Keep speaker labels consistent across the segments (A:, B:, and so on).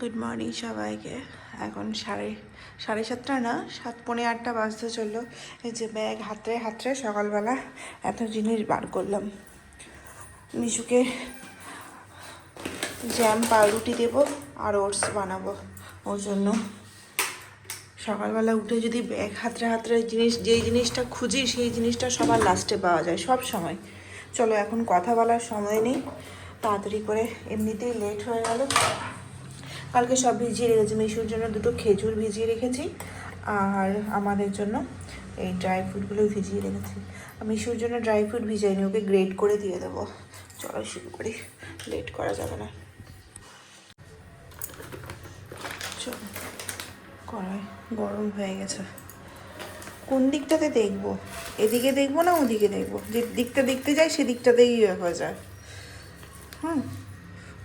A: Good morning সবাইকে। এখন সাড়ে সাড়ে সাতটা না, সাত পৌনে আটটা বাজতে চলল। এই যে ব্যাগ হাতে হাতে সকালবেলা এত জিনিস বার করলাম। মিশুকে জ্যাম পাউরুটি দেবো আর ওটস বানাবো ওর জন্য। সকালবেলা উঠে যদি ব্যাগ হাতড়ে হাতড়ে জিনিস, যেই জিনিসটা খুঁজি, সেই জিনিসটা সবার লাস্টে পাওয়া যায়, সব সময়। চলো এখন কথা বলার সময় নেই। তাড়াতাড়ি করে এমনিতেই লেট হয়ে গেল। কালকে সব ভিজিয়ে রেখেছি। মিশুর জন্য দুটো খেজুর ভিজিয়ে রেখেছি আর আমাদের জন্য এই ড্রাই ফ্রুটগুলো ভিজিয়ে রেখেছি। মিশুর জন্য ড্রাই ফ্রুট ভিজাইনি, ওকে গ্রেড করে দিয়ে দেবো। চলো শুরু করি। লেট করা যাবে না। গরম হয়ে গেছে। কোন দিকটাতে দেখব? এদিকে দেখব না ওদিকে দেখব? যে দিকটা দেখতে যাই, সেদিকটাতেই হয়ে যায়। হুম।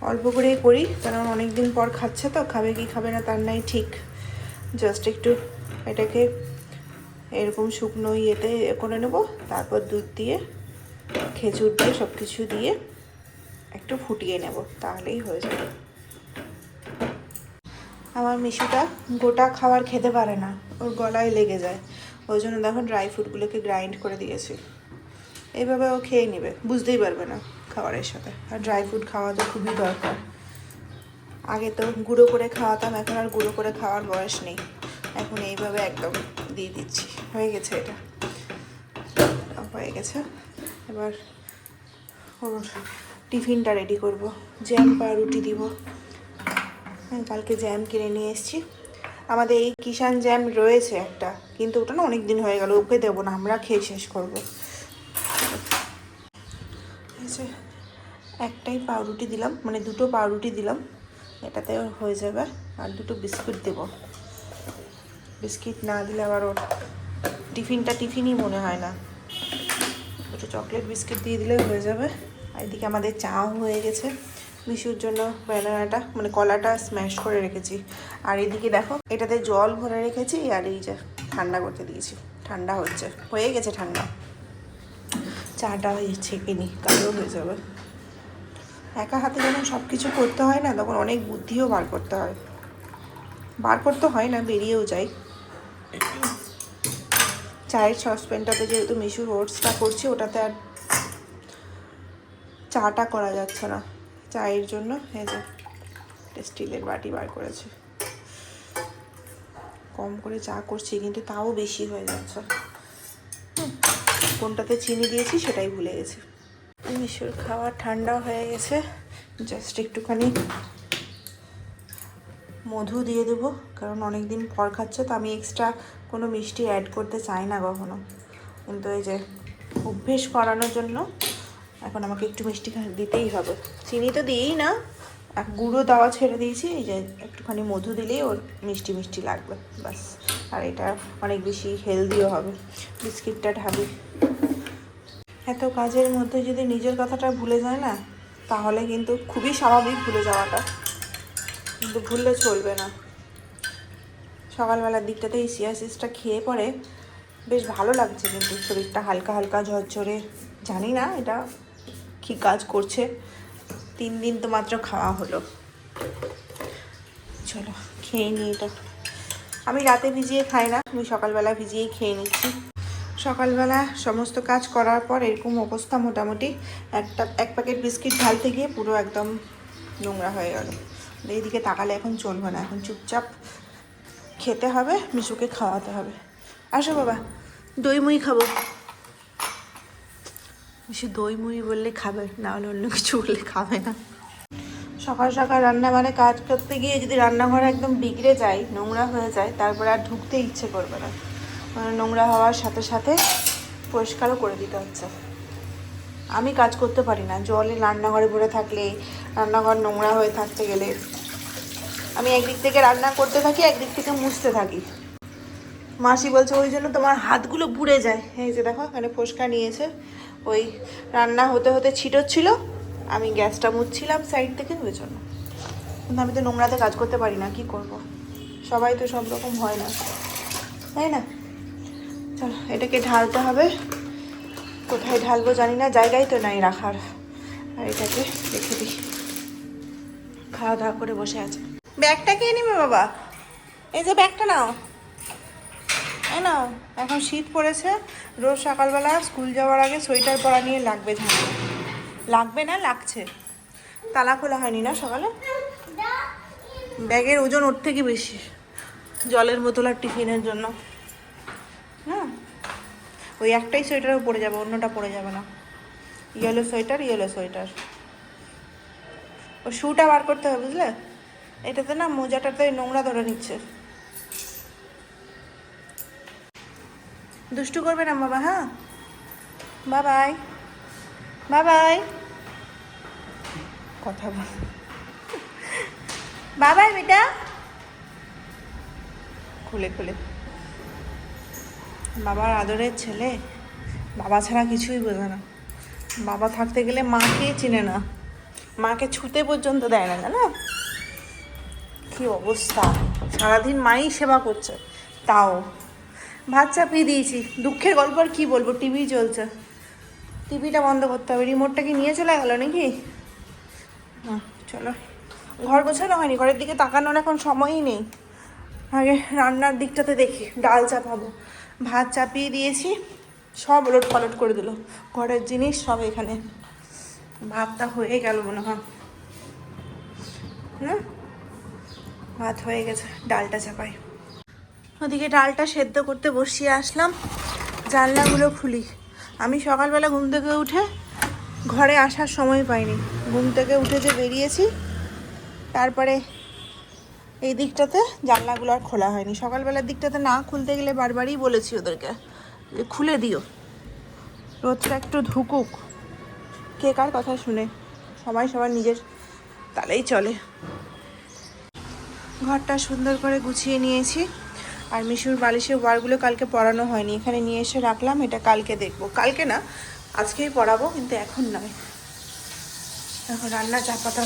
A: অল্প করেই করি, কারণ অনেক দিন পর খাচ্ছে তো, খাবে কি খাবে না তার নাই ঠিক। জাস্ট একটু এটাকে এরকম শুকনো ইয়েতে করে নেব, তারপর দুধ দিয়ে, খেজুর দিয়ে সব কিছু দিয়ে একটু ফুটিয়ে নেব, তাহলেই হয়ে যাবে। আমার মিশুটা গোটা খাবার খেতে পারে না, ওর গলায় লেগে যায়। ওই জন্য দেখো ড্রাই ফ্রুটগুলোকে গ্রাইন্ড করে দিয়েছি। এইভাবে ও খেয়ে নেবে, বুঝতেই পারবে না। খাবারের সাথে। আর ড্রাই ফ্রুট খাওয়া তো খুবই দরকার। আগে তো গুঁড়ো করে খাওয়াতাম, এখন আর গুঁড়ো করে খাওয়ার বয়স নেই। এখন এইভাবে একদম দিয়ে দিচ্ছি। হয়ে গেছে এটা। হয়ে গেছে। এবার ওর টিফিনটা রেডি করব। জ্যাম বা রুটি দিব। কালকে জ্যাম কিনে নিয়ে এসেছি। আমাদের এই কিষান জ্যাম রয়েছে একটা, কিন্তু ওটা না অনেক দিন হয়ে গেল, ওকে দেবো না, আমরা খেয়ে শেষ করব। যে একটাই পাউরুটি দিলাম মানে দুটো পাউরুটি দিলাম। এটাতে হয়ে যাবে, আর দুটো বিস্কুট দেব। বিস্কিট না দিলে আবার ওর টিফিনটা টিফিনই মনে হয় না। দুটো চকলেট বিস্কিট দিয়ে দিলে হয়ে যাবে। আর এদিকে আমাদের চাও হয়ে গেছে। মিশুর জন্য ব্যানানাটা মানে কলাটা স্ম্যাশ করে রেখেছি। আর এদিকে দেখো, এটাতে জল ভরে রেখেছি, আর এই যে ঠান্ডা করতে দিয়েছি। ঠান্ডা হচ্ছে, হয়ে গেছে ঠান্ডা। চাটা ছেঁকে নিই তাহলেও হয়ে যাবে। একা হাতে যখন সব কিছু করতে হয় না, তখন অনেক বুদ্ধিও বার করতে হয়। বার করতে হয় না, বেরিয়েও যায় চায়ের সসপ্যানটাতে যেহেতু মিশুর ওটসটা করছি, ওটাতে আর চাটা করা যাচ্ছে না। চায়ের জন্য এই যে স্টিলের বাটি বার করেছে। কম করে চা করছি, কিন্তু তাও বেশি হয়ে যাচ্ছে। কোনটাতে চিনি দিয়েছি সেটাই ভুলে গেছি। মিশুর খাওয়া ঠান্ডা হয়ে গেছে। জাস্ট একটুখানি মধু দিয়ে দেবো, কারণ অনেক দিন পর খাচ্ছে, তো আমি এক্সট্রা কোনো মিষ্টি অ্যাড করতে চাই না কখনো। কিন্তু এই যে অভ্যেস করানোর জন্য এখন আমাকে একটু মিষ্টি দিতেই হবে। চিনি তো দিয়েই না এক গুঁড়ো দেওয়া ছেড়ে দিয়েছি, এই যে একটুখানি মধু দিলেই ওর মিষ্টি মিষ্টি লাগবে বাস আর এটা অনেক বেশি হেলদিও হবে। বিস্কিটটা ঢালি। এত কাজের মধ্যে যদি নিজের কথাটা ভুলে যায় না, তাহলে কিন্তু খুবই স্বাভাবিক ভুলে যাওয়াটা। কিন্তু ভুললে চলবে না। সকালবেলার দিকটাতে এই সিয়াসিসটা খেয়ে পরে বেশ ভালো লাগছে কিন্তু শরীরটা হালকা হালকা ঝরঝরে। জানি না এটা কী কাজ করছে। তিন দিন তো মাত্র খাওয়া হলো। চলো, খেয়ে নিই এটা। আমি রাতে ভিজিয়ে খাই না, আমি সকালবেলা ভিজিয়েই খেয়ে নিচ্ছি। সকালবেলা সমস্ত কাজ করার পর এরকম অবস্থা মোটামুটি। একটা, এক প্যাকেট বিস্কিট ঢালতে গিয়ে পুরো একদম নোংরা হয়ে গেল। এইদিকে তাকালে এখন চলবে না, এখন চুপচাপ খেতে হবে, মিশুকে খাওয়াতে হবে। আসো বাবা, দই মুই খাব। মিশু দই মুই বললে খাবে, না হলে অন্য কিছু বললে খাবে না। সকাল সকাল রান্না মানে কাজ করতে গিয়ে যদি রান্নাঘর একদম বিগড়ে যায়, নোংরা হয়ে যায়, তারপরে আর ঢুকতে ইচ্ছে করবে না। মানে নোংরা হওয়ার সাথে সাথে পরিষ্কারও করে দিতে হচ্ছে। আমি কাজ করতে পারি না। জলে রান্নাঘরে ভরে থাকলে, রান্নাঘর নোংরা হয়ে থাকতে গেলে আমি একদিক থেকে রান্না করতে থাকি, একদিক থেকে মুছতে থাকি। মাসি বলছে, ওই জন্য তোমার হাতগুলো পুড়ে যায়। এই যে দেখো, এখানে ফোসকা নিয়েছে। ওই রান্না হতে হতে ছিটোচ্ছিল। আমি গ্যাসটা মুছছিলাম সাইড থেকে ওই জন্য। কিন্তু আমি তো নোংরাতে কাজ করতে পারি না, কি করব। সবাই তো সব রকম হয় না। তাই না? চলো, এটাকে ঢালতে হবে। কোথায় ঢালবো জানি না জায়গায় তো নাই রাখার। আর এটাকে রেখে দিই। খাওয়া দাওয়া করে বসে আছে। ব্যাগটা কে নিবে বাবা? এই যে ব্যাগটা নাও। এই নাও, এখন শীত পড়েছে। রোজ সকালবেলা স্কুল যাওয়ার আগে সোয়েটার পরা নিয়ে লাগবে ঝাঁকে লাগবে না, লাগছে। তালা খোলা হয়নি না সকালে? ব্যাগের ওজন ওর থেকে বেশি, জলের বোতল আর টিফিনের জন্য। হ্যাঁ ওই একটাই সোয়েটারও পরে যাবে, অন্যটা পরে যাবে না। Yellow sweater yellow sweater. ও শুটা বার করতে হবে, বুঝলে? এটাতে না মোজাটাতে নোংরা ধরে নিচ্ছে। দুষ্টু করবে না বাবা হ্যাঁ? বাবাই বাবাই কথা বল। বাবাই বেটা খুলে খুলে। বাবার আদরের ছেলে। বাবা ছাড়া কিছুই বোঝে না। বাবা থাকতে গেলে মাকে চিনে না। মাকে ছুতে পর্যন্ত দেয় না, জানো? কি অবস্থা? সারাদিন মাই সেবা করছে। তাও। ভাত চাপিয়ে দিয়েছি। দুঃখের গল্প আর কী বলব? টিভি চলছে। টিভিটা বন্ধ করতে হবে। রিমোটটা কি নিয়ে চলে গেল নাকি? চলো। ঘর গোছানো হয়নি, ঘরের দিকে তাকানোর এখন সময়ই নেই। আগে রান্নার দিকটাতে দেখি, ডাল চাপাবো। ভাত চাপিয়ে দিয়েছি, সব ওলট পালট করে দিল। ঘরের জিনিস সব এখানে। ভাতটা হয়ে গেল মনে হয়। ভাত হয়ে গেছে, ডালটা চাপাই। ওদিকে ডালটা সেদ্ধ করতে বসিয়ে আসলাম, জানলাগুলো খুলি। আমি সকালবেলা ঘুম থেকে উঠে ঘরে আসার সময় পাইনি। ঘুম থেকে উঠে যে বেরিয়েছি, তারপরে এই দিকটাতে জানলাগুলো আর খোলা হয়নি। সকালবেলার দিকটাতে না খুলতে গেলে বারবারই বলেছি ওদেরকে যে খুলে দিও। রোদটা একটু ধুকুক। কে কার কথা শুনে, সবাই সবার নিজের তালেই চলে। ঘরটা সুন্দর করে গুছিয়ে নিয়েছি। আর মিশুর বালিশের ওয়ারগুলো কালকে পরানো হয়নি। এখানে নিয়ে এসে রাখলাম, এটা কালকে দেখব। কালকে না আজকেই পরাবো কিন্তু এখন নয়। এখন রান্না চাপাতে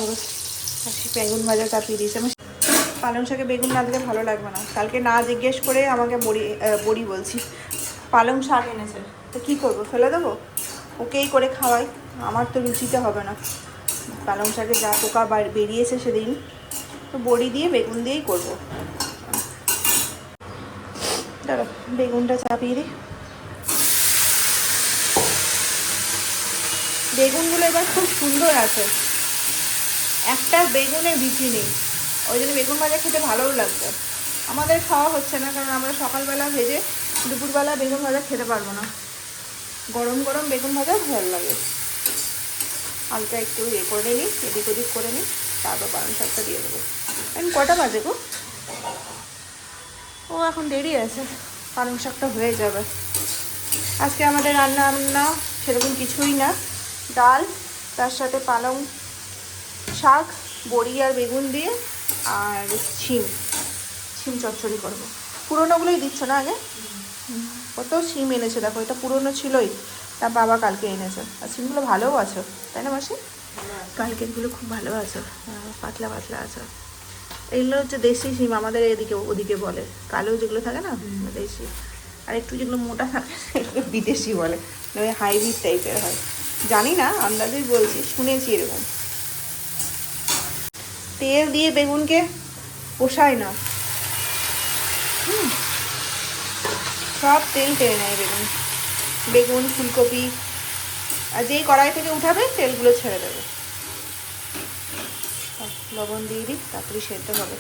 A: আজকে বেগুন ভাজা চাপিয়ে দিয়েছে। আমি পালং শাকে বেগুন না দিলে ভালো লাগবে না। কালকে না জিজ্ঞেস করে আমাকে বড়ি বড়ি বলছি। পালং শাক এনেছে। তো কী করব, ফেলে দেবো? ওকেই করে খাওয়াই। আমার তো রুচিতে হবে না। পালং শাকে যা পোকা বেরিয়েছে সেদিন। তো বড়ি দিয়ে বেগুন দিয়েই করব। দাঁড়া, বেগুনটা চাপিয়ে দিই। বেগুনগুলো এবার খুব সুন্দর আছে। একটা বেগুনের বিচি নেই। ওই জন্য বেগুন ভাজা খেতে ভালোও লাগবে। আমাদের খাওয়া হচ্ছে না, কারণ আমরা সকালবেলা ভেজে দুপুরবেলা বেগুন ভাজা খেতে পারব না। গরম গরম বেগুন ভাজা ভালো লাগে। হালকা একটু ইয়ে করে নিই, এদিক ওদিক করে নিই, তারপর পালং শাকটা দিয়ে দেবো। এখন কটা বাজে গো? ও, এখন দেরি আছে। পালং শাকটা হয়ে যাবে। আজকে আমাদের রান্না বান্না সেরকম কিছুই না। ডাল তার সাথে পালং শাক বড়ি আর বেগুন দিয়ে আর শিম শিম চচ্চড়ি করব। পুরোনোগুলোই দিচ্ছ না আগে? কত শিম এনেছে দেখো এটা পুরনো ছিলই। তা বাবা কালকে এনেছে। আর শিমগুলো ভালোও আছে তাই না মাসি? কালকেরগুলো খুব ভালো আছে। হ্যাঁ, পাতলা পাতলা আছে। এগুলো হচ্ছে দেশি শিম আমাদের এদিকে ওদিকে বলে। কালো যেগুলো থাকে না দেশি। আর একটু যেগুলো মোটা থাকে সেগুলো বিদেশি বলে। ওই হাইব্রিড টাইপের হয়। জানি না আন্দাজেই বলছি শুনেছি এরকম। তেল দিয়ে বেগুনকে পোষায় না। সব তেল টেনে নেয় বেগুন। বেগুন ফুলকপি আর যেই কড়াই থেকে উঠাবে তেলগুলো ছেড়ে দেবে। লবণ দিয়ে দিই তাড়াতাড়ি সেদ্ধ হবে।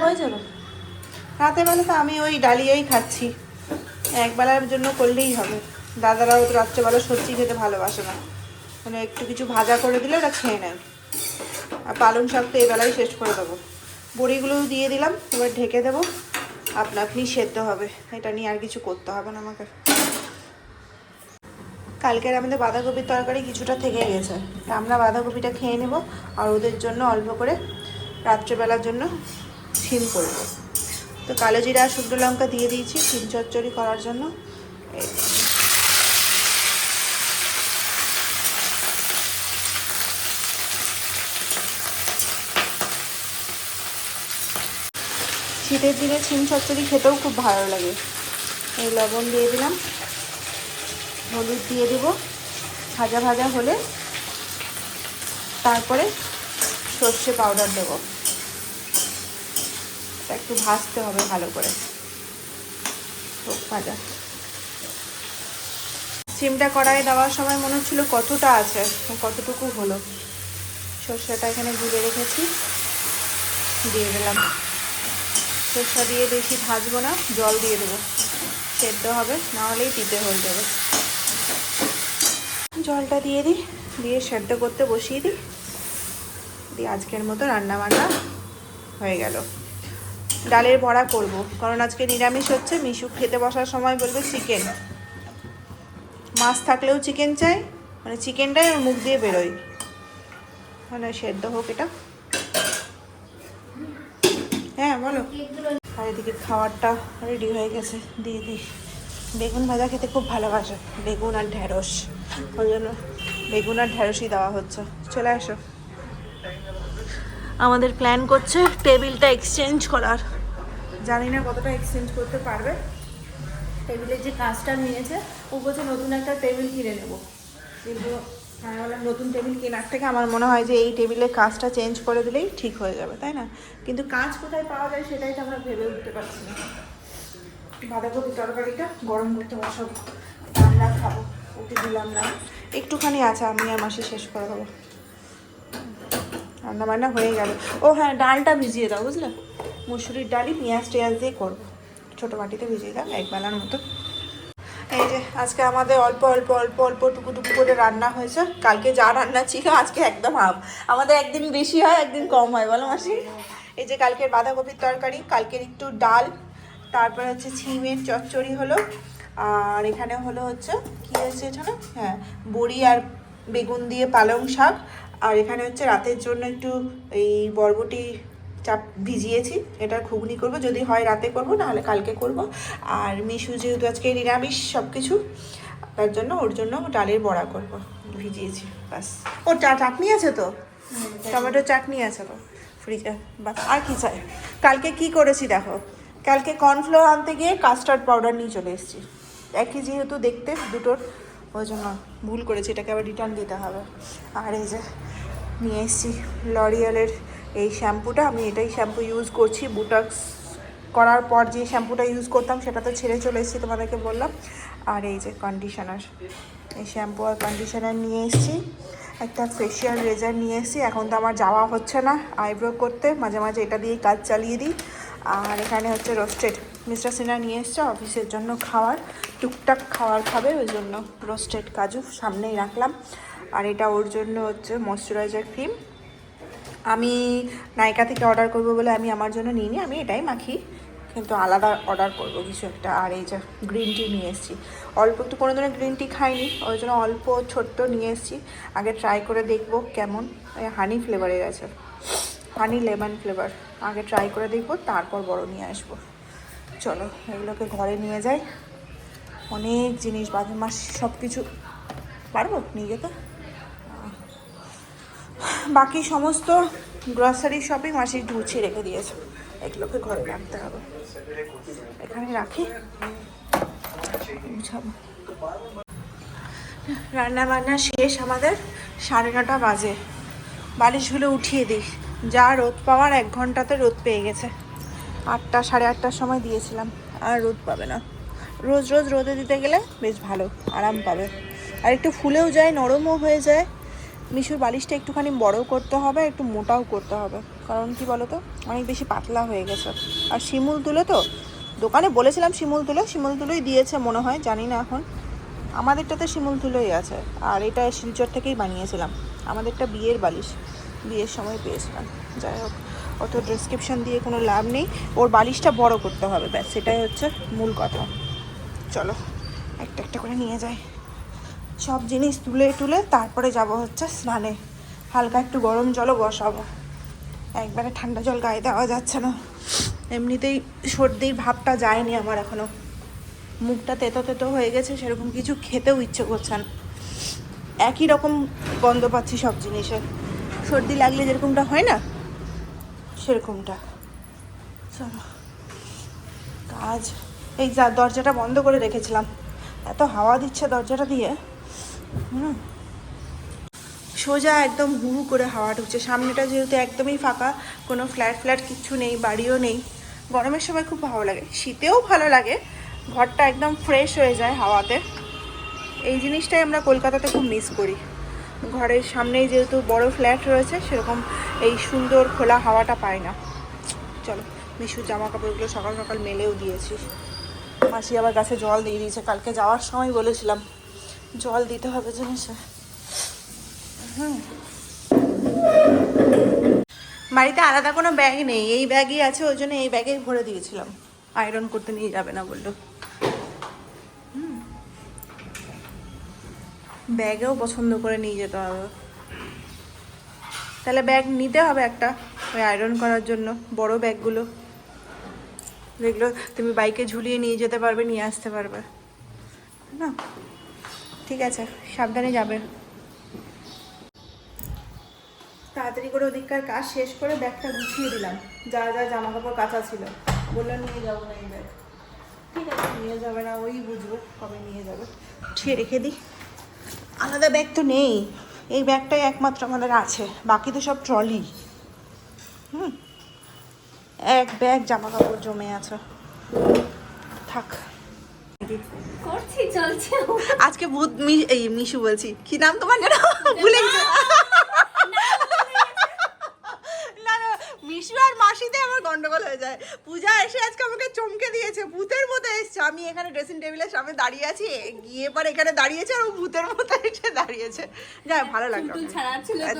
A: হয়ে যাবে। রাতে বেলা তো আমি ওই ডালিয়াই খাচ্ছি। একবেলার জন্য করলেই হবে। দাদারাও তো রাত্রেবেলা সবজি খেতে ভালোবাসে না। মানে একটু কিছু ভাজা করে দিলে ওরা খেয়ে নেয়। আর পালং শাক তো এবেলায় শেষ করে দেবো। বড়িগুলোও দিয়ে দিলাম, এবার ঢেকে দেবো। আপনা আপনি সেদ্ধ হবে। এটা নিয়ে আর কিছু করতে হবে না আমাকে। কালকের আমাদের বাঁধাকপির তরকারি কিছুটা থেকে গেছে। তা আমরা বাঁধাকপিটা খেয়ে নেব আর ওদের জন্য অল্প করে রাত্রেবেলার জন্য সিম করব। তো কালো জিরা আর শুকনো লঙ্কা দিয়ে দিয়েছি সিম চচ্চড়ি করার জন্য। শীতের দিনে সিম চচ্চড়ি খেতেও খুব ভালো লাগে। এই লবণ দিয়ে দিলাম। হলুদ দিয়ে দেব। ভাজা ভাজা হলে তারপরে সর্ষে পাউডার দেবো। একটু ভাজতে হবে ভালো করে। ভাজা। সিমটা কড়াই দেওয়ার সময় মনে হচ্ছিল কতটা আছে, কতটুকু হলো। সর্ষেটা এখানে গুলে রেখেছি। দিয়ে দিলাম। সর্ষা দিয়ে বেশি ভাজবো না, জল দিয়ে দেবো। সেদ্ধ হবে, না হলেই পিতে হয়ে যাবে। জলটা দিয়ে দিই, দিয়ে সেদ্ধ করতে বসিয়ে দিই। দিয়ে আজকের মতো রান্না বান্না হয়ে গেল। ডালের বড়া করব। কারণ আজকে নিরামিষ হচ্ছে, মিশু খেতে বসার সময় বলবে চিকেন। মাছ থাকলেও চিকেন চাই মানে চিকেনটাই ওর মুখ দিয়ে বেরোয়। মানে সেদ্ধ হোক এটা। হ্যাঁ বলো। আর এদিকে খাবারটা রেডি হয়ে গেছে, দিয়ে দিই। বেগুন ভাজা খেতে খুব ভালোবাসে, বেগুন আর ঢ্যাঁড়স ওই জন্য বেগুন আর ঢ্যাঁড়সই দেওয়া হচ্ছে। চলে আসো। আমাদের প্ল্যান করছে টেবিলটা এক্সচেঞ্জ করার। জানি না কতটা এক্সচেঞ্জ করতে পারবে। টেবিলের যে কাজটা নিয়েছে, ও বলছে নতুন একটা টেবিল কিনে নেব। কিন্তু বললাম, নতুন টেবিল কেনার থেকে আমার মনে হয় যে এই টেবিলের কাজটা চেঞ্জ করে দিলেই ঠিক হয়ে যাবে, তাই না? কিন্তু কাজ কোথায় পাওয়া যায় সেটাই তো আমরা ভেবে উঠতে পারছি না। বাঁধাকপি তরকারিটা গরম করতে বসাবো আমরা খাব ওকে দিলাম না। একটুখানি আছে, আমি আর মাসি শেষ করে দেবো। রান্না বান্না হয়ে গেল। ও হ্যাঁ ডালটা ভিজিয়ে দাও, বুঝলে? মুসুরির ডালই পেঁয়াজ টেয়াজ দিয়ে করব। ছোটো বাটিতে ভিজিয়ে দাও, এক বেলার মতো। এই যে, আজকে আমাদের অল্প অল্প অল্প অল্প টুকু টুকু করে রান্না হয়েছে। কালকে যা রান্না ছিল, আজকে একদম হাফ। আমাদের একদিন বেশি হয়, একদিন কম হয়, বলো মাসি? এই যে, কালকের বাঁধাকপির তরকারি, কালকের একটু ডাল, তারপর হচ্ছে ছিমের চচ্চড়ি হলো। আর এখানে হলো হচ্ছে, কী হয়েছে এখানে? হ্যাঁ বড়ি আর বেগুন দিয়ে পালং শাক। আর এখানে হচ্ছে রাতের জন্য একটু এই বরবটি চাপ ভিজিয়েছি, এটা ঘুগনি করব। যদি হয় রাতে করব, নাহলে কালকে করব। আর মিশু যেহেতু আজকে নিরামিষ সব কিছু তার জন্য ওর জন্য ডালের বড়া করব, ভিজিয়েছি বাস ওর চা চাটনি আছে তো? টমেটো চাটনি আছে তো? ফ্রিজে বাস আর কি চাই? কালকে কি করেছি দেখো? কালকে কর্নফ্লোর আনতে গিয়ে কাস্টার্ড পাউডার নিয়ে চলে এসেছি। একই যেহেতু দেখতে, দুটোর, ওই জন্য ভুল করেছি, এটাকে আবার রিটার্ন দিতে হবে। আর এই যে নিয়ে এসেছি লরিয়ালের এই শ্যাম্পুটা। আমি এটাই শ্যাম্পু ইউজ করছি। বুটাক্স করার পর যে শ্যাম্পুটা ইউজ করতাম, সেটা তো ছেড়ে চলে এসেছি তোমাদেরকে বললাম। আর এই যে কন্ডিশনার এই শ্যাম্পু আর কন্ডিশনার নিয়ে এসেছি। একটা ফেশিয়াল রেজার নিয়ে এসেছি। এখন তো আমার যাওয়া হচ্ছে না আইব্রো করতে। মাঝে মাঝে এটা দিয়েই কাজ চালিয়ে দিই। আর এখানে হচ্ছে রোস্টেড মিস্টার সিনহা নিয়ে এসছে অফিসের জন্য খাওয়ার। টুকটাক খাওয়ার খাবে, ওই জন্য রোস্টেড কাজু সামনেই রাখলাম। আর এটা ওর জন্য হচ্ছে ময়শ্চারাইজার ক্রিম আমি নাইকা থেকে অর্ডার করব বলে আমি আমার জন্য নিইনি, আমি এটাই মাখি, কিন্তু আলাদা অর্ডার করব কিছু একটা। আর এই যে গ্রিন টি নিয়ে এসেছি। অল্প একটু কোনো দিনের গ্রিন টি খাইনি, ওই জন্য অল্প ছোট্ট নিয়ে এসেছি। আগে ট্রাই করে দেখব কেমন। হানি ফ্লেভারের আছে। হানি লেমন ফ্লেভার আগে ট্রাই করে দেখব, তারপর বড় নিয়ে আসব। চলো, এগুলোকে ঘরে নিয়ে যাই। অনেক জিনিস বাকি মাস সব কিছু পারব নিয়ে যেতে বাকি সমস্ত গ্রসারি শপিং মাসি গুছিয়ে রেখে দিয়েছে। এগুলোকে ঘরে রাখতে হবে। এখানে রাখি। রান্না বান্না শেষ আমাদের সাড়ে নটা বাজে। বালিশগুলো উঠিয়ে দিই যা রোদ পাওয়ার এক ঘন্টাতে রোদ পেয়ে গেছে। আটটা, সাড়ে আটটার সময় দিয়েছিলাম। আর রোদ পাবে না। রোজ রোজ রোদে দিতে গেলে বেশ ভালো। আরাম পাবে। আর একটু ফুলেও যায়, নরমও হয়ে যায়। মিশুর বালিশটা একটুখানি বড় করতে হবে, একটু মোটাও করতে হবে। কারণ কি বলো তো অনেক বেশি পাতলা হয়ে গেছে। আর শিমুল তুলে তো, দোকানে বলেছিলাম শিমুল তুলে, শিমুল তুলোই দিয়েছে মনে হয়, জানি না এখন। আমাদেরটাতে শিমুল তুলোই আছে। আর এটা শিলচর থেকেই বানিয়েছিলাম। আমাদেরটা বিয়ের বালিশ, বিয়ের সময় পেয়েছিলাম। যাই হোক, অত ডেসক্রিপশন দিয়ে কোনো লাভ নেই। ওর বালিশটা বড় করতে হবে, ব্যাস, সেটাই হচ্ছে মূল কথা। চলো, একটা একটা করে নিয়ে যাই। সব জিনিস তুলে তুলে তারপরে যাব হচ্ছে স্নানে। হালকা একটু গরম জলও বসাবো। একবারে ঠান্ডা জল গায়ে দেওয়া যাচ্ছে না। এমনিতেই সর্দির ভাবটা যায়নি আমার এখনও। মুখটা তেতো তেতো হয়ে গেছে, সেরকম কিছু খেতেও ইচ্ছে করছে না। একই রকম গন্ধ পাচ্ছি সব জিনিসের সর্দি লাগলে যেরকমটা হয় না, সেরকমটা। চলো। কাজ। এই যা দরজাটা বন্ধ করে রেখেছিলাম। এত হাওয়া দিচ্ছে দরজাটা দিয়ে। সোজা একদম হুহু করে হাওয়া ঢুকছে। সামনেটা যেহেতু একদমই ফাঁকা, কোনো ফ্ল্যাট ফ্ল্যাট কিচ্ছু নেই, বাড়িও নেই। গরমের সময় খুব ভালো লাগে। শীতেও ভালো লাগে। ঘরটা একদম ফ্রেশ হয়ে যায় হাওয়াতে। এই জিনিসটাই আমরা কলকাতাতে খুব মিস করি। ঘরের সামনেই যেহেতু বড় ফ্ল্যাট রয়েছে, সেরকম এই সুন্দর খোলা হাওয়াটা পায় না। চলো মিশুর জামা কাপড়গুলো সকাল সকাল মেলেও দিয়েছি। মাসি আবার গাছে জল দিয়ে দিয়েছে। কালকে যাওয়ার সময় বলেছিলাম। জল দিতে হবে জিনিসে? হুম। বাড়িতে আলাদা কোনো ব্যাগ নেই। এই ব্যাগই আছে, ওই জন্য এই ব্যাগেই ভরে দিয়েছিলাম। আয়রন করতে নিয়ে যাবে না বলল। ব্যাগেও পছন্দ করে নিয়ে যেতে হবে। তাহলে ব্যাগ নিতে হবে একটা, ওই আয়রন করার জন্য, বড় ব্যাগগুলো। যেগুলো তুমি বাইকে ঝুলিয়ে নিয়ে যেতে পারবে, নিয়ে আসতে পারবে। না? ঠিক আছে, সাবধানে যাবে। তাড়াতাড়ি করে ওদিককার কাজ শেষ করে ব্যাগটা গুছিয়ে দিলাম। যা যা জামা কাপড় কাঁচা ছিল। বলল নিয়ে যাব না এই ব্যাগ। ঠিক আছে, নিয়ে যাবে না, ওই বুঝব কবে নিয়ে যাবে। উঠিয়ে রেখে দিই। আলাদা ব্যাগ তো নেই। এই ব্যাগটাই একমাত্র আমাদের আছে। বাকি তো সব ট্রলি। হুম, এক ব্যাগ জামা কাপড় জমে আছে। থাক
B: করছি চলছে।
A: আজকে ভূত এই মিশু বলছি। কি নাম তোমার যেন? ভুলে গেছি। না না মিশু আর মাসিতে আমার গন্ডগোল হয়ে যায়। পূজা এসে আজকে আমাকে চমকে দিয়েছে ভূতের মতো এসছে। আমি এখানে ড্রেসিং টেবিলের সামনে দাঁড়িয়ে আছি গিয়ে পরে এখানে দাঁড়িয়েছে আর ও ভূতের মতো এসে দাঁড়িয়েছে। যাই ভালো লাগল।
B: চুল ছাড়া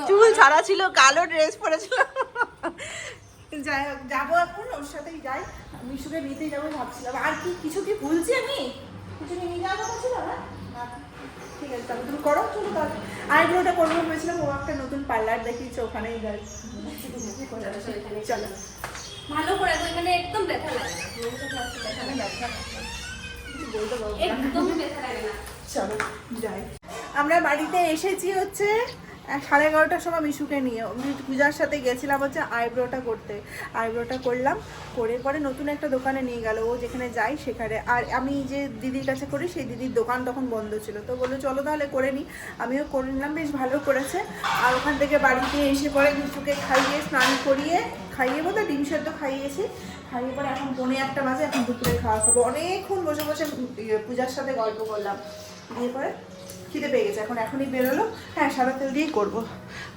A: চুল ছাড়া ছিল কালো ড্রেস পরেছিল। যাই হোক যাব এখন ওর সাথেই যাই। মিশুকে নিতে যাব ভাবছিলাম। আর কি কিছু কি ভুলছি আমি? কিছু নিয়ে যাওয়া ছিল? না ঠিক আছে তাহলে তুমি করো চলো তাহলে। আইব্রোটা করব ভেবেছিলাম ও একটা নতুন পার্লার দেখিয়েছে ওখানেই যাই। চলো।
B: ভালো করে এখানে একদম ব্যথা লাগে একদমই ব্যথা লাগে না।
A: চলো যাই। আমরা বাড়িতে এসেছি হচ্ছে সাড়ে এগারোটার সময় মিশুকে নিয়ে। পূজার সাথে গেছিলাম হচ্ছে আইব্রোটা করতে। আইব্রোটা করলাম করে পরে নতুন একটা দোকানে নিয়ে গেল। ও যেখানে যাই সেখানে। আর আমি যে দিদির কাছে করি সেই দিদির দোকান তখন বন্ধ ছিল। তো বলল চলো তাহলে করে নিই আমিও করে নিলাম বেশ ভালো করেছে। আর ওখান থেকে বাড়িতে এসে পরে মিশুকে খাইয়ে স্নান করিয়ে খাইয়ে বলতে ডিম সেদ্ধ খাইয়েছি। খাইয়ে পরে এখন পনে একটা বাজে এখন দুপুরে খাওয়া খাব। অনেকক্ষণ বসে বসে ইয়ে, পূজার সাথে গল্প করলাম। দিয়ে পরে খিদে পেয়ে গেছে। এখন এখনই বেরোলো। হ্যাঁ সাদা তেল দিয়েই করব।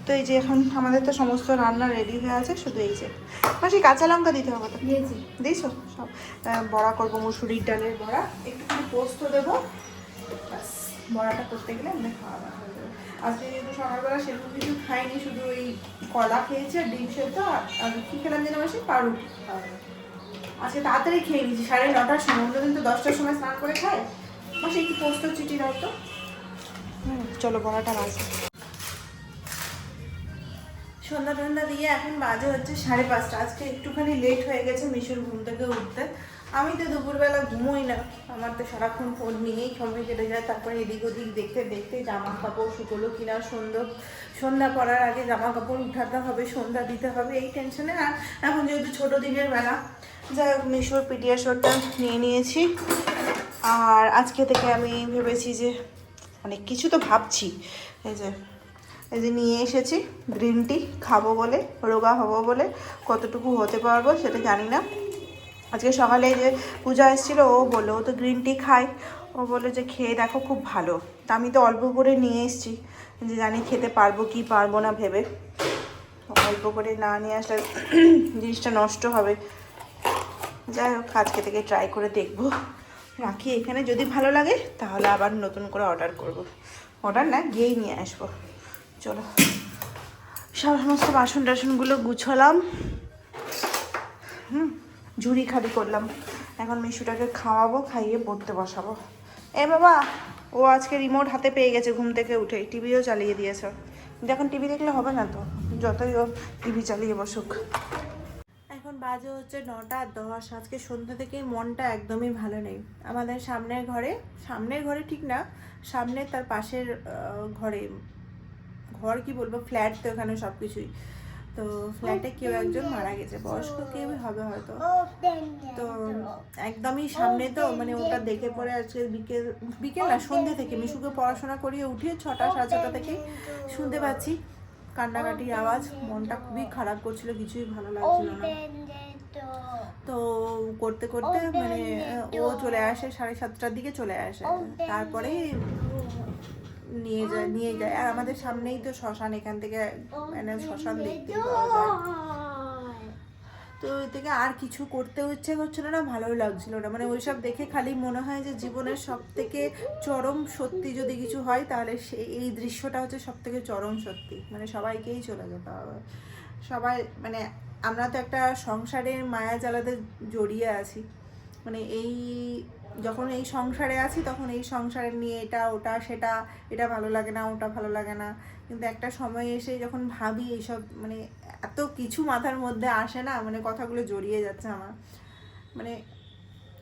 A: তো এই যে এখন আমাদের তো সমস্ত রান্না রেডি হয়ে আছে শুধু এই যে। মাসি কাঁচা লঙ্কা দিতে হবে তো?
B: দিয়েছি।
A: সব। বড়া করব মুসুরির ডালের বড়া। একটুখানি পোস্ত দেবো। ব্যাস বড়াটা করতে গেলে আমাদের খাওয়া দাওয়া হয়ে যাবে। আজকে যেহেতু সকালবেলা সেরকম কিছু খাইনি শুধু ওই কলা খেয়েছি আর ডিম সেদ্ধ আর- কী খেলাম যেন মাসি? পাউরুটি। আজকে তাড়াতাড়ি খেয়ে নিয়েছি সাড়ে নটার সময়। অন্যদিন তো দশটার সময় স্নান করে খায় মাসি একটু পোস্ত চিটি দাও তো। চলো বড়াটা বাজে সন্ধ্যা টন্ধা দিয়ে এখন বাজে হচ্ছে সাড়ে পাঁচটা। আজকে একটুখানি লেট হয়ে গেছে মিশুর ঘুম থেকে উঠতে। আমি তো দুপুরবেলা ঘুমোই না। আমার তো সারাক্ষণ ফোন নিয়েই সময় কেটে যায়। তারপরে এদিক ওদিক দেখতে দেখতে জামা কাপড় শুকোলো কিনা সুন্দর সন্ধ্যা পড়ার আগে জামা কাপড় উঠাতে হবে, সন্ধ্যা দিতে হবে, এই টেনশনে আর এখন যেহেতু ছোটো দিনের বেলা, যাই হোক মিশুর পিডিয়াশোরটা নিয়ে নিয়েছি। আর আজকে থেকে আমি ভেবেছি যে অনেক কিছু তো ভাবছি। এই যে এই যে নিয়ে এসেছি গ্রিন টি খাব বলে, রোগা হব বলে, কতটুকু হতে পারব সেটা জানি না। আজকে সকালে যে পূজা এসেছিল, ও বলল, ও তো গ্রিন টি খায়। ও বলল যে, খেয়ে দেখো, খুব ভালো। তা আমি তো অল্প করে নিয়ে এসেছি। যে জানি খেতে পারব কি পারব না ভেবে। অল্প করে না নিয়ে আসলে জিনিসটা নষ্ট হবে। যাই হোক, আজকে থেকে ট্রাই করে দেখব। রাখি এখানে যদি ভালো লাগে, তাহলে আবার নতুন করে অর্ডার করব। অর্ডার না, গিয়েই নিয়ে আসব। চলো। সব সমস্ত বাসন টাসনগুলো গুছালাম। হুম, ঝুড়ি খালি করলাম। এখন মিশুটাকে খাওয়াবো, খাইয়ে পড়তে বসাবো। এ বাবা, ও আজকে রিমোট হাতে পেয়ে গেছে ঘুম থেকে উঠে। টিভিও চালিয়ে দিয়েছে। কিন্তু এখন টিভি দেখলে হবে না তো? যতই ও টিভি চালিয়ে বসুক। বাজে হচ্ছে নটা দশ। আজকে সন্ধ্যা থেকে মনটা একদমই ভালো নেই। আমাদের সামনের ঘরে সামনের ঘরে ঠিক না, সামনে তার পাশের ঘরে। ঘর কি বলব? ফ্ল্যাট তো এখানে সব কিছুই তো ফ্ল্যাটে কেউ একজন মারা গেছে। বয়স্ক কেউ হবে হয়তো। তো একদমই সামনে তো মানে ওটা দেখে পরে আজকে বিকেল বিকেল না, সন্ধ্যে থেকে। মিশুকে পড়াশোনা করিয়ে উঠিয়ে ছটা, সাড়ে ছটা থেকে শুনতে পাচ্ছি। কান্নাকাটির আওয়াজ মনটা খুবই খারাপ করছিল কিছুই ভালো লাগছিল না। তো করতে করতে মানে ও চলে আসে সাড়ে সাতটার দিকে চলে আসে। তারপরে নিয়ে যায় নিয়ে যায়। আর আমাদের সামনেই তো শ্মশান এখান থেকে মানে শ্মশান দেখতে পাওয়া যায়। তো ওই থেকে আর কিছু করতে ইচ্ছে করছিল না, ভালোই লাগছিল না। মানে ওইসব দেখে খালি মনে হয় যে জীবনের সব থেকে চরম সত্যি যদি কিছু হয়, তাহলে সেই এই দৃশ্যটা হচ্ছে সব থেকে চরম সত্যি। মানে সবাইকেই চলে যেতে হবে। সবাই মানে আমরা তো একটা সংসারের মায়া জ্বালাতে জড়িয়ে আছি। মানে এই যখন এই সংসারে আছি তখন এই সংসারে নিয়ে এটা, ওটা, সেটা, এটা ভালো লাগে না, ওটা ভালো লাগে না। কিন্তু একটা সময় এসে যখন ভাবি এইসব মানে এত কিছু মাথার মধ্যে আসে না মানে কথাগুলো জড়িয়ে যাচ্ছে আমার। মানে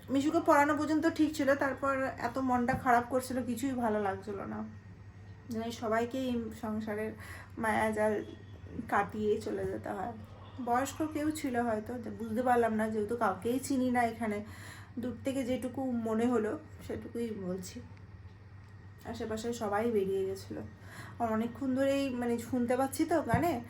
A: মিশুকে পড়ানো পর্যন্ত ঠিক ছিল, তারপর এত মনটা খারাপ করছিল, কিছুই ভালো লাগছিল না। মানে সবাইকেই সংসারের মায়াজাল কাটিয়ে চলে যেতে হয়। বয়স্ক কেউ ছিল হয়তো, বুঝতে পারলাম না, যেহেতু কাউকেই চিনি না এখানে। দূর থেকে যেটুকু মনে হলো, সেটুকুই বলছি। আশেপাশে সবাই বেরিয়ে গেছিল। অনেকক্ষণ ধরেই মানে শুনতে পাচ্ছি তো গানে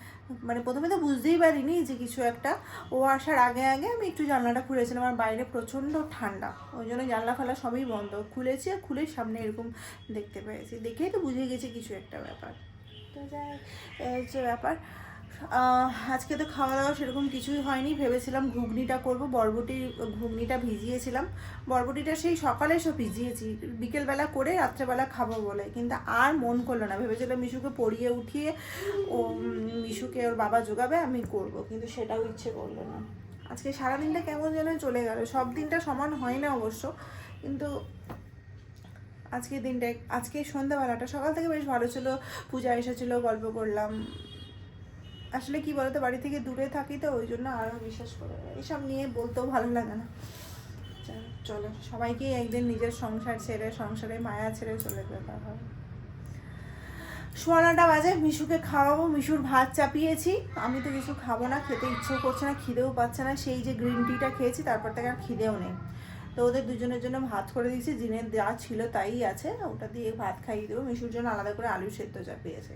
A: মানে প্রথমে তো বুঝতেই পারিনি যে কিছু একটা। ও আসার আগে আগে আমি একটু জানলাটা খুলেছিলাম, আর বাইরে প্রচণ্ড ঠান্ডা। ওই জন্য জানলা ফালা সবই বন্ধ। খুলেছি আর খুলে সামনে এরকম দেখতে পেয়েছি। দেখেই তো বুঝে গেছি কিছু একটা ব্যাপার। তো যাই হচ্ছে ব্যাপার। আজকে তো খাওয়া দাওয়া সেরকম কিছুই হয়নি। ভেবেছিলাম ঘুগনিটা করব বরবটির ঘুগনিটা ভিজিয়েছিলাম। বরবটিটা সেই সকালে সব ভিজিয়েছি, বিকেলবেলা করে রাত্রেবেলা খাব বলে। কিন্তু আর মন করল না। ভেবেছিলাম মিশুকে পড়িয়ে উঠিয়ে ও মিশুকে ওর বাবা জোগাবে, আমি করব। কিন্তু সেটাও ইচ্ছে করল না। আজকে সারাদিনটা কেমন যেন চলে গেল। সব দিনটা সমান হয় না অবশ্য। কিন্তু আজকে দিনটা, আজকে সন্ধ্যাবেলাটা সকাল থেকে বেশ ভালো ছিল। পূজা এসেছিল, গল্প করলাম। আসলে কি বলতো বাড়ি থেকে দূরে থাকি তো ওই জন্য আরও বিশ্বাস করে এইসব নিয়ে বলতেও ভালো লাগে না। চলো, সবাইকে একদিন নিজের সংসার ছেড়ে সংসারে মায়া ছেড়ে চলে যেতে হবে সোয়ানাটা বাজে মিশুকে খাওয়াবো মিশুর ভাত চাপিয়েছি। আমি তো কিছু খাব না খেতে ইচ্ছেও করছে না খিদেও পাচ্ছে না। সেই যে গ্রিন টিটা খেয়েছি তারপর থেকে আর খিদেও নেই। তো ওদের দুজনের জন্য ভাত করে দিয়েছি দিনের যা ছিল তাই আছে। ওটা দিয়ে ভাত খাইয়ে দেবো মিশুর জন্য আলাদা করে আলু সেদ্ধ চাপিয়েছে।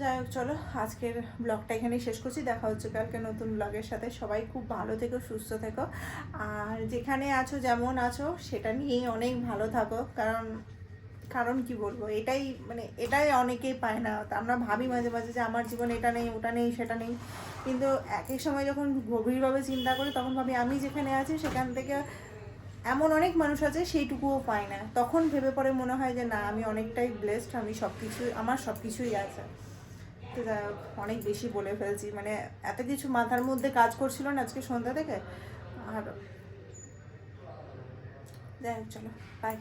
A: যাই হোক, চলো, আজকের ব্লগটা এখানেই শেষ করছি। দেখা হচ্ছে কালকে নতুন ব্লগের সাথে। সবাই খুব ভালো থেকো, সুস্থ থেকো। আর যেখানে আছো, যেমন আছো, সেটা নিয়েই অনেক ভালো থাকো। কারণ কারণ কি বলব? এটাই মানে এটাই অনেকেই পায় না। আমরা ভাবি মাঝে মাঝে যে আমার জীবনে এটা নেই, ওটা নেই, সেটা নেই। কিন্তু এক এক সময় যখন গভীরভাবে চিন্তা করি, তখন ভাবি আমি যেখানে আছি, সেখান থেকে এমন অনেক মানুষ আছে, সেইটুকুও পায় না। তখন ভেবে পরে মনে হয় যে, না, আমি অনেকটাই ব্লেসড আমি সব কিছু আমার সব কিছুই আছে। যাই হোক, অনেক বেশি বলে ফেলছি। মানে এত কিছু মাথার মধ্যে কাজ করছিল না আজকে সন্ধ্যা থেকে। আর যাই হোক, চলো বাই